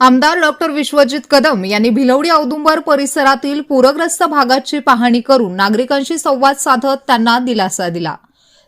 आमदार डॉक्टर विश्वजित कदम यांनी भिलवडी औदुंबर परिसरातील पूरग्रस्त भागाची पाहणी करून नागरिकांशी संवाद साधत त्यांना दिलासा दिला.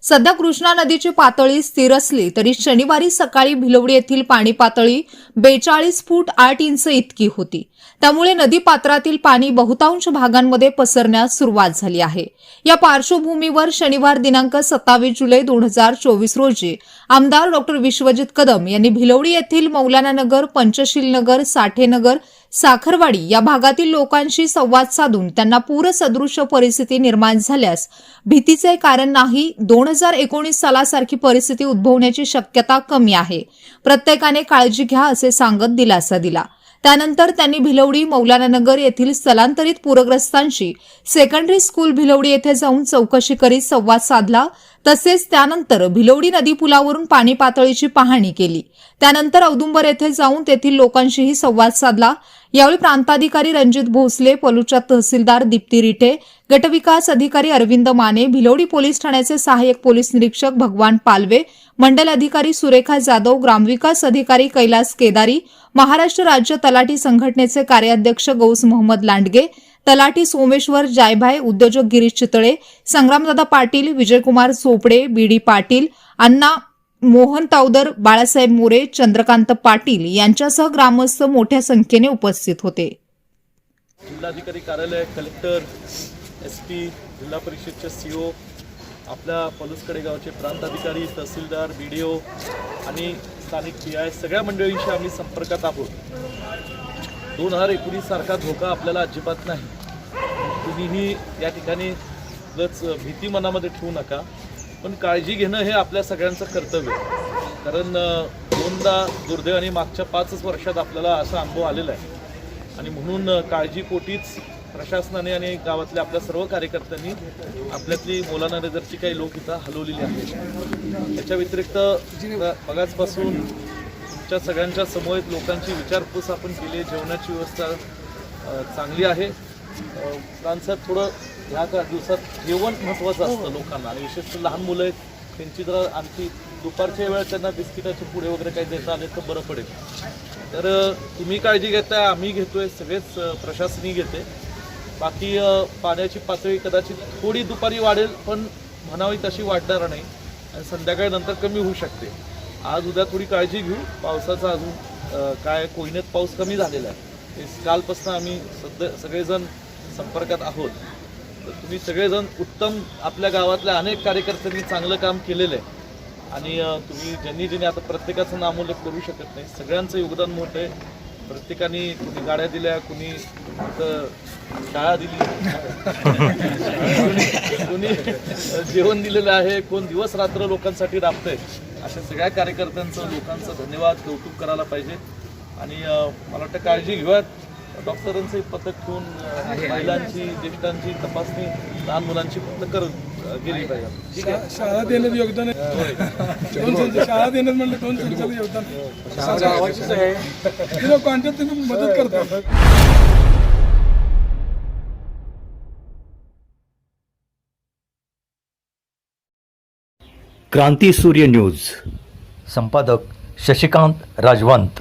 सध्या कृष्णा नदीची पातळी स्थिर असली तरी शनिवारी सकाळी भिलवडी येथील पाणी पातळी बेचाळीस फूट आठ इंच इतकी होती. त्यामुळे नदी पात्रातील पाणी बहुतांश भागांमध्ये पसरण्यास सुरुवात झाली आहे. या पार्श्वभूमीवर शनिवार दिनांक सत्तावीस जुलै दोन हजार चोवीस रोजी आमदार डॉक्टर विश्वजित कदम यांनी भिलवडी येथील मौलाना नगर पंचशील नगर साठेनगर साखरवाडी या भागातील लोकांशी संवाद साधून त्यांना पूरसदृश परिस्थिती निर्माण झाल्यास भीतीचे कारण नाही. दोन हजार एकोणीस सालासारखी परिस्थिती उद्भवण्याची शक्यता कमी आहे. प्रत्येकाने काळजी घ्या असे सांगत दिलासा दिला. त्यानंतर त्यांनी भिलवडी मौलाना नगर येथील स्थलांतरित पूरग्रस्तांशी सेकंडरी स्कूल भिलवडी येथे जाऊन चौकशी करीत संवाद साधला. तसेच त्यानंतर भिलवडी नदी पुलावरून पाणी पातळीची पाहणी केली. त्यानंतर औदुंबर येथे जाऊन तेथील लोकांशीही संवाद साधला. यावेळी प्रांताधिकारी रणजित भोसले पलूच्या तहसीलदार दीप्ती रिठे गटविकास अधिकारी अरविंद माने भिलोडी पोलीस ठाण्याचे सहाय्यक पोलीस निरीक्षक भगवान पालवे मंडल अधिकारी सुरेखा जाधव ग्रामविकास अधिकारी कैलास केदारी महाराष्ट्र राज्य तलाठी संघटनेचे कार्याध्यक्ष गौस मोहम्मद लांडगे तलाठी सोमेश्वर जायभाय उद्योजक गिरीश चितळे संग्रामदादा पाटील विजयकुमार चोपडे बीडी पाटील अण्णा मोहन तावदर बाळासाहेब मोरे चंद्रकांत पाटील यांच्यासह ग्रामस्थ मोठ्या संख्येने उपस्थित होते. जिल्हाधिकारी कार्यालय कलेक्टर एस पी जिल्हा परिषदचे सीओ आपल्या पलुसकडे गावचे प्रांत अधिकारी तहसीलदार बी डी ओ आणि स्थानिक पी आय सगळ्या मंडळींशी आम्ही संपर्कात आहोत. दोन हजार एकोणीस सारखा धोका आपल्याला अजिबात नाही. कुणीही या ठिकाणी उगाच भीती मनामध्ये ठेवू नका. पण काळजी घेणं हे आपल्या सगळ्यांचं कर्तव्य आहे. कारण दोनदा दुर्दैवाने मागच्या पाचच वर्षात आपल्याला असा अनुभव आलेला आहे. आणि म्हणून काळजीपोटीच प्रशासनाने आणि गावातल्या आपल्या सर्व कार्यकर्त्यांनी आपल्यातली मोलाना नजरची काही लोक इथं हलवलेली आहेत. त्याच्या व्यतिरिक्त बघाचपासून तुमच्या सगळ्यांच्या समोर लोकांची विचारपूस आपण केली जेवणाची व्यवस्था चांगली आहे. माणसात थोडं ह्या का दिवसात जेवण महत्त्वाचं असतं लोकांना. आणि विशेषतः लहान मुलं आहेत त्यांची जरा आणखी दुपारच्या वेळेत त्यांना बिस्किटाचे पुढे वगैरे काही देता आले तर बरं पडेल. तर तुम्ही काळजी घेताय आम्ही घेतोय सगळेच प्रशासनी प्रशासनही घेते. बाकी पाण्याची पातळी कदाचित थोडी दुपारी वाढेल पण म्हणावी तशी वाढणार नाही. आणि संध्याकाळी नंतर कमी होऊ शकते. आज उद्या थोडी काळजी घेऊ. पावसाचा अजून काय कोयनेत पाऊस कमी झालेला आहे. ते कालपासून आम्ही सध्या सगळेजण संपर्कात आहोत. तर तुम्ही सगळेजण उत्तम आपल्या गावातल्या अनेक कार्यकर्त्यांनी चांगलं काम केलेलं आहे. आणि तुम्ही ज्यांनी ज्यांनी आता प्रत्येकाचं नामोल्लेख करू शकत नाही सगळ्यांचं योगदान मोठं आहे. प्रत्येकाने कुणी गाड्या दिल्या कुणी शाळा दिली. कुणी जेवण दिलेलं आहे कोण दिवस रात्र लोकांसाठी राबतंय. अशा सगळ्या कार्यकर्त्यांचं लोकांचं धन्यवाद कौतुक करायला पाहिजे. आणि मला वाटतं काळजी घेऊयात. डॉक्टरांचं एक पथक ठेवून अ, महिलांची ज्येष्ठांची तपासणी लहान मुलांची फक्त करत गेली पाहिजे. ठीक आहे? शाळा देण्यात योगदान आहे. शाळा देण्यात म्हणलं दोन संचाचं योगदान. कॉन्टॅक्ट तुम्ही मदत करता. क्रांती सूर्य न्यूज. संपादक शशिकांत राजवंत.